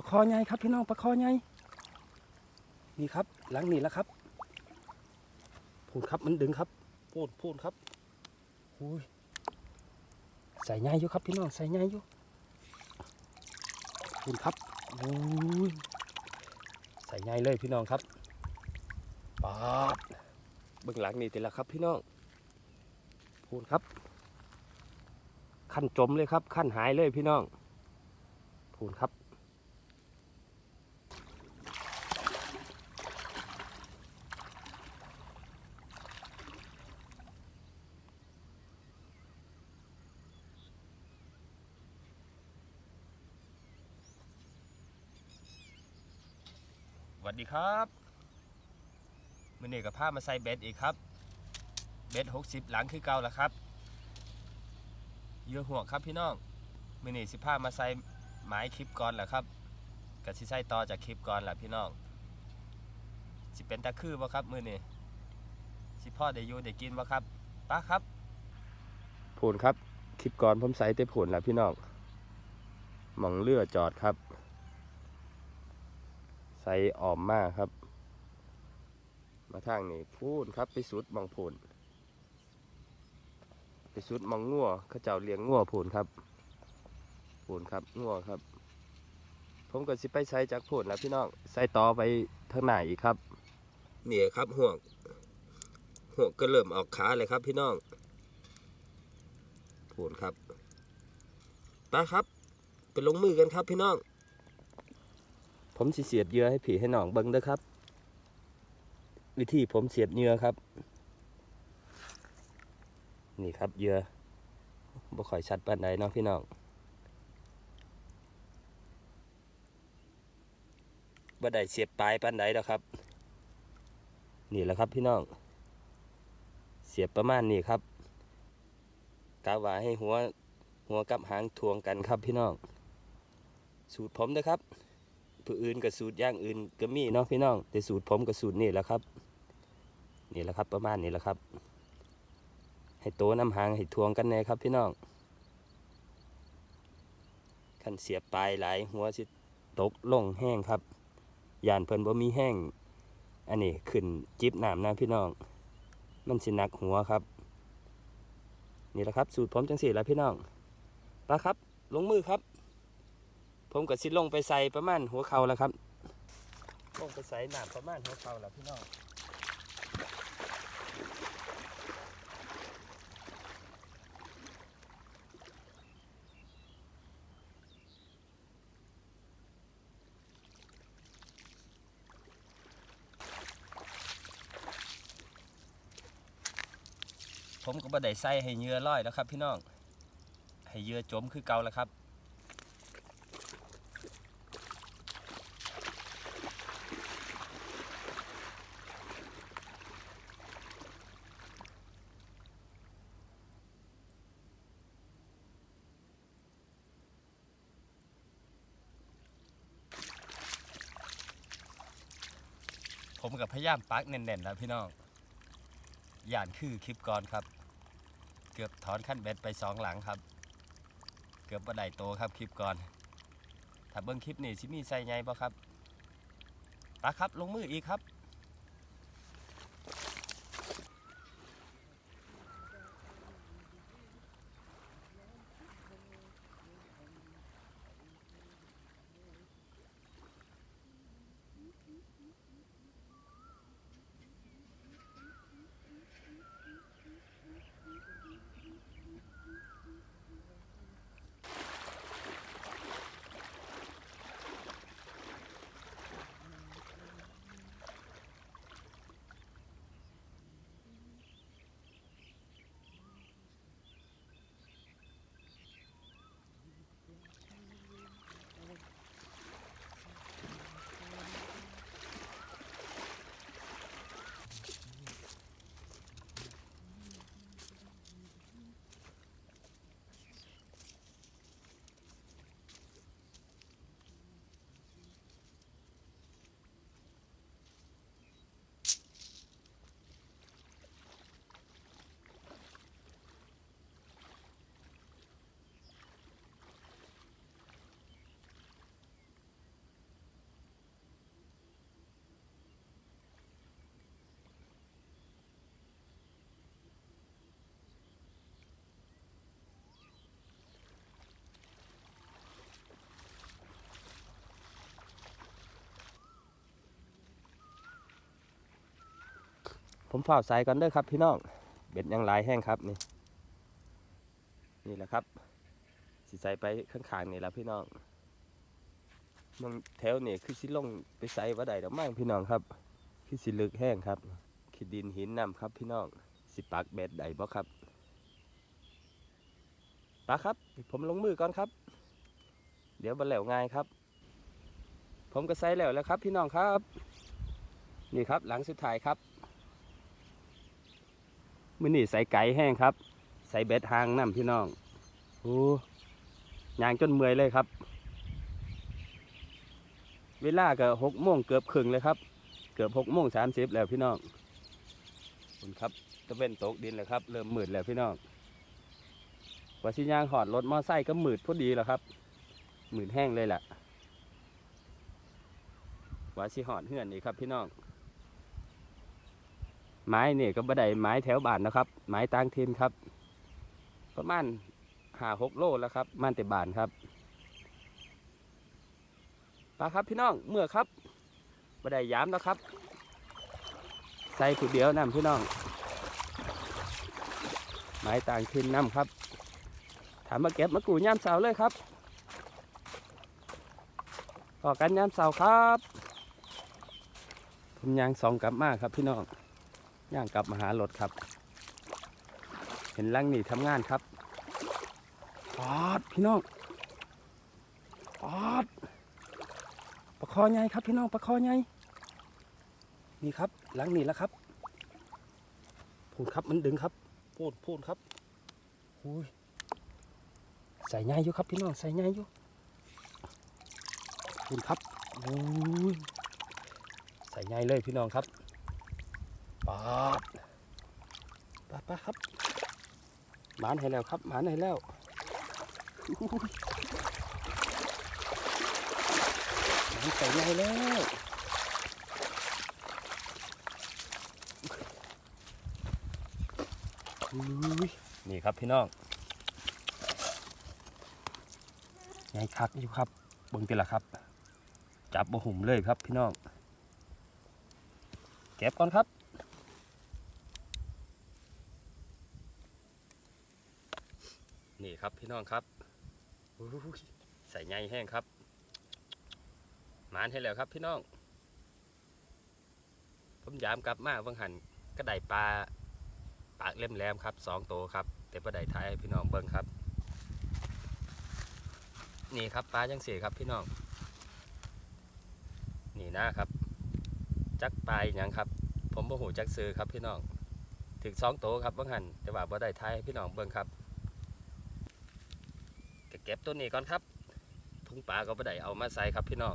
ปลาคอใหญ่ครับพี่น้องปลาคอใหญ่นี่ครับ หลังนี่แล้วครับพูนครับมันดึงครับ พูนพูนครับอุ้ยใส่ใหญ่อยู่ครับพี่น้องใส่ใหญ่อยู่พูนครับอุ้ยใส่ใหญ่เลยพี่น้องครับปาดเบื้องหลังนี่ติละครับพี่น้องพูนครับขั้นจมเลยครับขั้นหายเลยพี่น้องพูนครับ วัสดีครับมือนี้กับผ้ามาใส่เบ็ดอีกครับ เบ็ดหกสิบหลังคือเก่าแล้วครับเยื่อหัวงครับพี่น้องมือนี้สิผ้ามาใส่หมายคลิปก่อนแหละครับกับสิใส่ต่อจากคลิปก่อนแหละพี่น้องสิเป็นตะคือบ่ครับมือนี้สิพ่อได้อยู่ได้กินบ่ครับป้าครับผลครับคลิปก่อนผมใส่แต่ผลแล้วพี่น้องมองเลือจอดครับ ส่ออมมากครับ มาทางนี้พูนครับ ไปสุดมองพูนไปสุดมองงัวเขาเจ้าเลี้ยงงัวพูนครับพูนครับงัวครับ ผมก็สิไปใส่จากพูนแล้วพี่น้องใส่ต่อไปทางไหนอีกครับเนี่ยครับห่วงห่วงก็เริ่มออกขาเลยครับพี่น้องพูนครับไปครับ ไปลงมือกันครับพี่น้อง ผมสิเสียบเหยื่อให้ผีให้หนองเบิ้งเด้อครับ วิธีผมเสียบเหยื่อครับ นี่ครับเหยื่อบ่ค่อยชัดปานใดเนาะพี่น้องบ่ได้เสียบปลายปานใดดอกครับ นี่แหละครับพี่น้อง เสียบประมาณนี้ครับกาว่าให้หัวหัวกับหางทวงกันครับพี่น้อง สูตรผมนะครับ ผู้อื่นกับสูตรย่างอื่นก็มีเนาะพี่น้อง แต่สูตรผมกับสูตรนี่แหละครับ นี่แหละครับประมาณนี้แหละครับ ให้โตน้ำหางให้ทวงกันแน่ครับพี่น้องขันเสียบปลายหลายหัวสิตกลงแห้งครับยานเพิ่นบ่มีแห้ง อันนี้ขึ้นจิบน้ำนะพี่น้อง มันสิหนักหัวครับ นี่แหละครับ สูตรผมจังสี่แล้วพี่น้องไปครับ ลงมือครับ ผมก็สิลงไปใส่ประมาณหัวเข่าแล้วครับลงไปใส่น้ำประมาณหัวเข่าแล้วพี่น้องผมก็บ่ได้ใส่ให้เยื่อลอยแล้วครับ พี่น้อง ให้เยื่อจมคือเก่าแล้วครับ ผมกับพยายามปักแน่นๆแล้วพี่น้องย่านคือคลิปก่อนครับ เกือบถอนขั้นเบ็ดไปสองหลังครับ เกือบบ่ได้โตครับคลิปก่อน ถ้าเบิ้งคลิปนี่สิมีใส่ไงบ่ครับปะครับลงมืออีกครับ ผมฝ่าใส่ก่อนเด้อครับพี่น้อง เบ็ดยังลายแห้งครับนี่ นี่แหละครับ สิใส่ไปข้างๆนี่แหละพี่น้องมองแถวนี่คือสิลงไปใส่ว่าใดดอกมั่งพี่น้องครับ คือสิลึกแห้งครับขีดดินหินน้ำครับพี่น้อง สิปักเบ็ดใดบ่ครับปาครับ ผมลงมือก่อนครับ เดี๋ยวบันแล้วง่ายครับ ผมก็ใส่แล้วแล้วครับ พี่น้องครับ นี่ครับหลังสุดท้ายครับ มือนี่ใส่ไก่แห้งครับ ใส่เบ็ดหางน้ำพี่น้องโอ้ยางจนเมื่อยเลยครับ เวลาก็หกโมงเกือบครึ่งเลยครับ เกือบหกโมงสามสิบแล้วพี่น้องคุณครับตะเวนตกดินแล้วครับ เริ่มมืดแล้วพี่น้องกว่าสิยางหอดรถมอไซค์ก็มืดพอดีแล้วครับมืดแห้งเลยแหละว่าสิหอดเฮือนนี่ครับพี่น้อง ไม้เนี่ยก็บ่ได้ไม้แถวบ้านนะครับ ไม้ต่างถิ่นครับ ประมาณห้าหกโลแล้วครับมันแต่บานครับปลาครับพี่น้องเมื่อครับบ่ได้ยามแล้วครับ ใส่ผู้เดียวนํพี่น้อง ไม้ต่างถิ่นนํครับ ถามมาเก็บมากูย่ามเสาเลยครับพอกันย่ามเสาครับผมยางสองกลับมาครับพี่น้อง ย่างกลับมาหารถครับ เห็นลังนี่ทำงานครับปอดพี่น้องปอดประคอใหญ่ครับพี่น้องประคอใหญ่นี่ครับลังนี่แล้วครับพูดครับมันดึงครับ พูดพูดครับอุ้ยใส่ใหญ่อยู่ครับพี่น้องใส่ใหญ่อยู่พูดครับอุ้ยใส่ใหญ่เลยพี่น้องครับ ปาดปาดปาครับหมานให้แล้วครับหมานให้แล้วหมานใส่ใหญ่แล้วนี่ครับพี่น้องใหญ่คักอยู่ครับเบิ่งติละครับ จับบ่หุ่มเลยครับพี่น้อง เก็บก่อนครับ ครับพี่น้องครับใส่ใยแห้งครับหมานให้แล้วครับพี่น้อง ผมยามกลับมาวังหันก็ได้ปลาปากเล่มแหลมครับสองตัวครับ แต่ปลาได้ท้ายพี่น้องเบิ้งครับ นี่ครับปลาจังสีครับพี่น้อง นี่นะครับ จักปลายหยังครับ ผมบ่หูจักซื้อครับพี่น้อง ถึงสองโตวครับว่งหันแต่ว่าบ่ได้ทายพี่น้องเบิ่งครับ ก็เก็บตัวนี้ก่อนครับถุงปลาก็บ่ได้เอามาใส่ครับพี่น้อง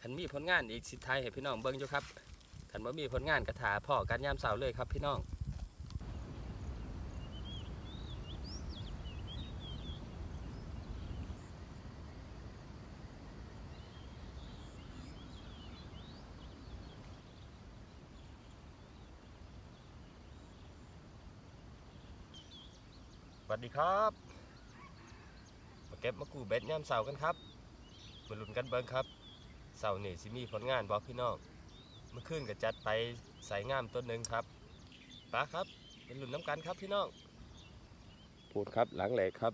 คันมีผลงานอีกสิทายให้พี่น้องเบิ่งอยู่ครับคันบ่มีผลงานกระถาพ่อกันยามเสาเลยครับพี่น้องสวัสดีครับ เก็บมากูเบ็ดยามเสาร์กันครับมาลุ้นกันเบิ่งครับเสาร์นี่สิมีผลงานบ่พี่น้องเมื่อคืนก็จัดไปใส่งามต้นหนึ่งครับปลาครับเป็นลุ้นน้ำกันครับพี่น้องพูดครับหลังแหลกครับ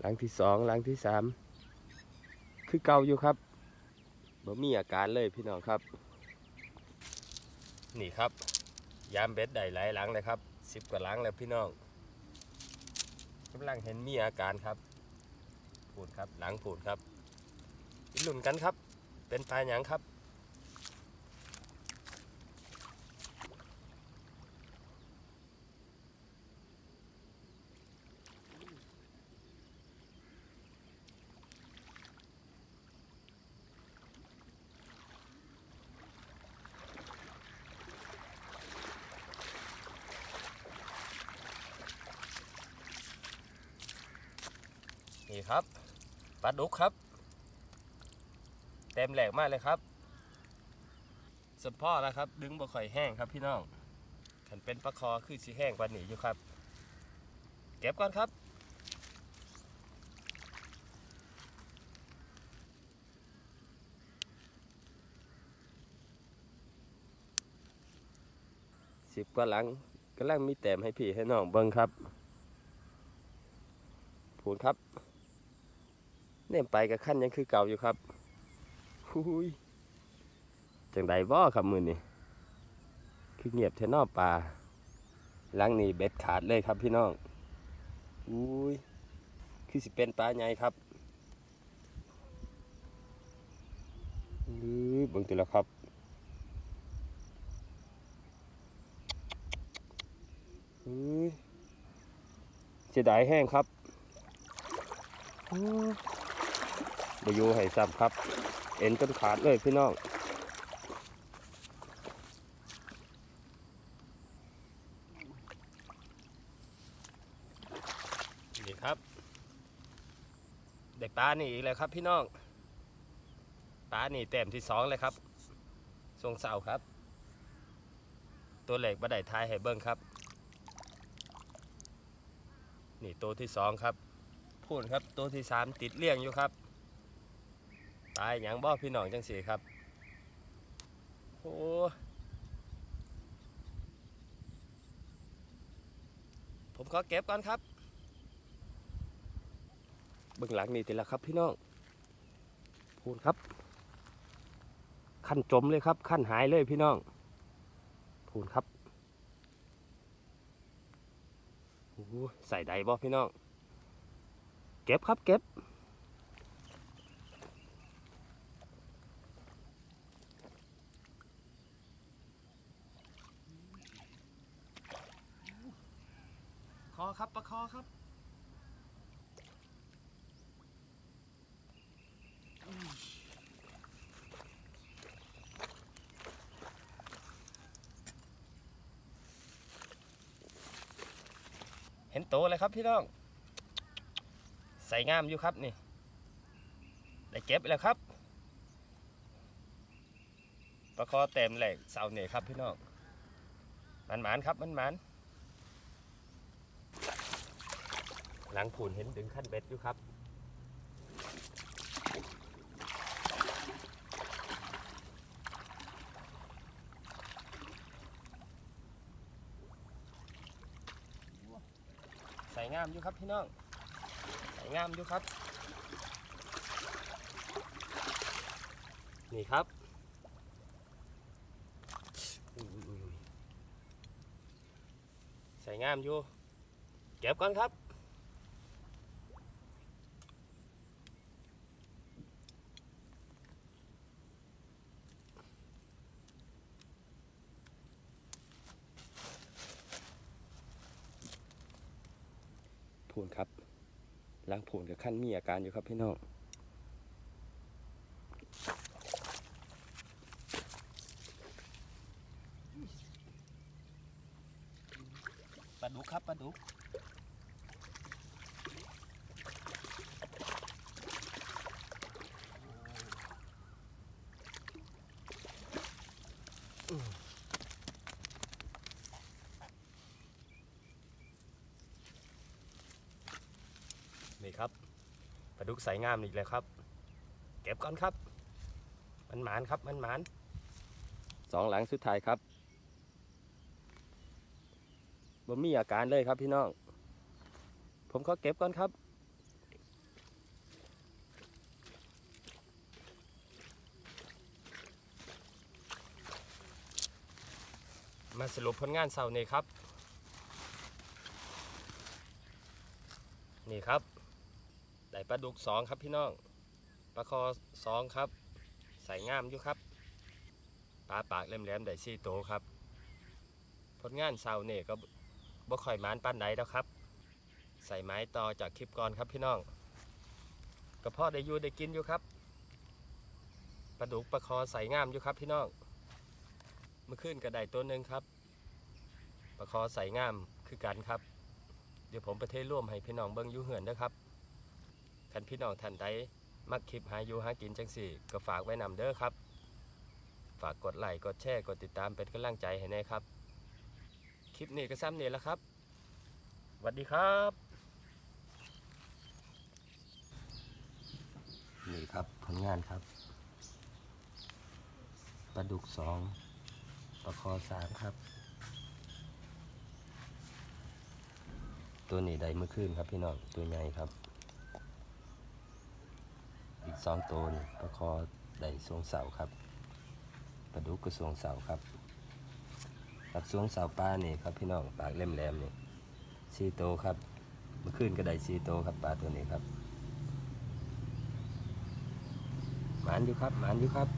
หลังที่สองหลังที่สามคือเก่าอยู่ครับบ่มีอาการเลยพี่น้องครับ นี่ครับ ยามเบ็ดได้หลายหลังเลยครับสิบกว่าหลังแล้วพี่น้อง กำลังเห็นมีอาการครับผูดครับหลังผูดครับไปลุ้นกันครับ เป็นปลายหยังครับ นี่ครับปลาดุกครับ เต็มแหลกมากเลยครับสมพ่อแล้วครับ ดึงบ่ค่อยแห้งครับพี่น้องขันเป็นปลาคอคือสีแห้งกว่านี้อยู่ครับ เก็บก่อนครับ สิบกว่าหลังกำลังมีแต้มให้พี่ให้น้องเบิ่งครับพูนครับ เน่มไปกับขั้นยังคือเก่าอยู่ครับหุยจังใดบ่ครับมือนี่คือเงียบเทนอปลาลังนี้เบ็ดขาดเลยครับพี่น้องอุ้ยคือสิเป็นปลาใหญ่ครับอือเบิ่งตัวแล้วครับอื้อเสียดายแห้งครับ บอยู่ให้ซ้ำครับ เอ็นจนขาดเลยพี่น้องนี่ครับได้ปลานี่อีกแล้วครับพี่น้องปลานี่แต้มที่สองเลยครับ ทรงเสาครับ ตัวเหล็กบัไดทายให้เบิ้งครับ นี่ตัวที่สองครับพูนครับตัวที่สามติดเลี้ยงอยู่ครับ ตายอย่างบ่พี่น้องจังสีครับโอ้ผมขอเก็บก่อนครับเบื้องหลังนี่ติละครับพี่น้องพูนครับขั้นจมเลยครับขั้นหายเลยพี่น้องพูนครับโอ้ใส่ใดบ่พี่น้อง เก็บครับเก็บ คอครับประคอครับ เห็นโตเลยครับพี่น้อง ใส่งามอยู่ครับนี่ ได้เก็บแล้วครับ ประคอเต็มแหลกเสาเหนี่ยครับพี่น้อง มันหมานครับมันหมาน หลังผุนเห็นดึงขั้นเบ็ดอยู่ครับ ใส่งามอยู่ครับพี่น้องสวยงามอยู่ครับ นี่ครับสวยงามอยู่ เก็บก่อนครับ พูนครับล้างพูนกับขั้นมีอาการอยู่ครับพี่น้อง ปลาดุกครับปลาดุก นี่ครับปลาดุกใสงามอีกแล้วครับ เก็บก่อนครับ มันหมานครับมันหมานสองหลังสุดท้ายครับบ่มีอาการเลยครับพี่น้อง ผมขอเก็บก่อนครับมาสรุปผลงานเสาร์นี้ครับ นี่ครับ ได้ปลาดุกสองครับพี่น้องปลาคอสองครับ ใส่ง่ามอยู่ครับปลาปากแหลมๆได้สี่โตครับผลงานเสาร์นี้ก็บ่ค่อยมานปานใดแล้วครับ ใส่ไม้ต่อจากคลิปก่อนครับพี่น้องกระเพาะได้อยู่ได้กินอยู่ครับปลาดุกปลาคอใส่ง่ามอยู่ครับพี่น้องเมื่อคืนกระไดตัวหนึ่งครับปลาคอใส่ง่ามคือกันครับ เดี๋ยวผมประเทศร่วมให้พี่น้องเบิ้งยูเหือนนะครับ คันพี่น้องท่านใดมักคลิปหายอยู่หากินจังสี่ ก็ฝากไว้นำเด้อครับ ฝากกดไลค์กดแชร์กดติดตามเป็นกำลังใจให้แน่ครับ คลิปนี้ก็ซ้ำนี่ยแล้วครับสวัสดีครับนี่ครับผลงานครับปลาดุกสองปลาคอสามครับ ตัวนี้ใดเมื่อคืนครับพี่น้องตัวใหญ่ครับ สองตัวนี่ปลาคอได้สวงเสาครับปลาดุกก็สวงเสาครับกับสวงเสาปลานี่ครับพี่น้องปากแหลมๆนี่สี่โตวครับเมื่อคืนก็ได้สี่โตวครับปลาตัวนี้ครับหมานอยู่ครับหมานอยู่ครับ